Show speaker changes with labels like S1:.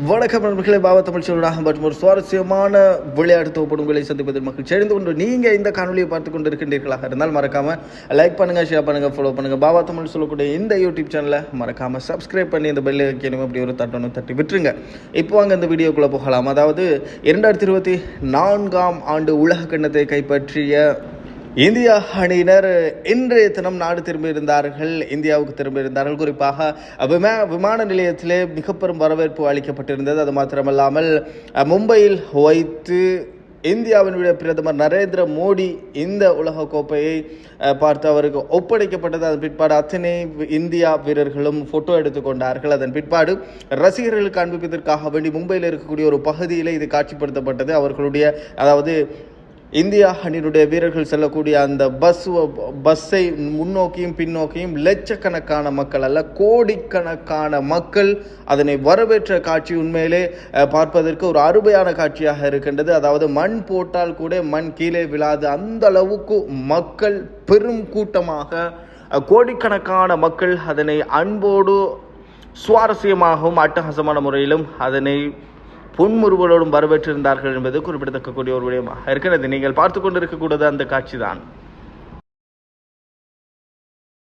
S1: வணக்கம் நண்பர்களே பாபா தமிழ் சொல்றாக மற்றும் ஒரு சுவாரஸ்யமான விளையாட்டு தொகுப்பு உங்களை சந்திப்பதில் மகிழ்ச்சி அடைந்து கொண்டு நீங்கள் இந்த காணொலியை பார்த்து கொண்டு இருக்கின்றீர்களாக இருந்தால் மறக்காம லைக் பண்ணுங்கள் ஷேர் பண்ணுங்கள் ஃபாலோ பண்ணுங்கள் பாபா தமிழ் சொல்லக்கூடிய இந்த யூடியூப் சேனலை மறக்காம சப்ஸ்கிரைப் பண்ணி இந்த பெல் வைக்கணும் அப்படி ஒரு தட்டணும் தட்டி விட்டுருங்க. இப்போ அங்கே இந்த வீடியோக்குள்ளே போகலாம். அதாவது இரண்டாயிரத்தி இருபத்தி நான்காம் ஆண்டு உலக கண்ணத்தை கைப்பற்றிய இந்தியா அணியினர் இன்றைய தினம் நாடு திரும்பியிருந்தார்கள் இந்தியாவுக்கு திரும்பியிருந்தார்கள். குறிப்பாக விமா விமான நிலையத்திலே மிக பெரும் வரவேற்பு அளிக்கப்பட்டிருந்தது. அது மாத்திரமல்லாமல் மும்பையில் வைத்து இந்தியாவினுடைய பிரதமர் நரேந்திர மோடி இந்த உலக கோப்பையை பார்த்து அவருக்கு ஒப்படைக்கப்பட்டது. அதன் பிற்பாடு அத்தனை இந்தியா வீரர்களும் போட்டோ எடுத்துக்கொண்டார்கள் அதன் பிற்பாடு ரசிகர்களுக்கு காண்பிப்பதற்காக வேண்டி மும்பையில் இருக்கக்கூடிய ஒரு பகுதியில் இது காட்சிப்படுத்தப்பட்டது. அவர்களுடைய அதாவது இந்தியா அணியினுடைய வீரர்கள் செல்லக்கூடிய அந்த பஸ் பஸ்ஸை முன்னோக்கியும் பின்னோக்கியும் லட்சக்கணக்கான மக்கள் அல்ல கோடிக்கணக்கான மக்கள் அதனை வரவேற்ற காட்சி உண்மையிலே பார்ப்பதற்கு ஒரு அருமையான காட்சியாக இருக்கின்றது. அதாவது மண் போட்டால் கூட மண் கீழே விழாது. அந்த அளவுக்கு மக்கள் பெரும் கூட்டமாக கோடிக்கணக்கான மக்கள் அதனை அன்போடு சுவாரஸ்யமாகவும் அட்டகாசமான முறையிலும் அதனை புன்முறுவலோடும் வரவேற்றிருந்தார்கள் என்பது குறிப்பிடத்தக்கக்கூடிய ஒரு விடயமாக இருக்கிறது. நீங்கள் பார்த்து கொண்டிருக்கக்கூடாது அந்த காட்சி தான்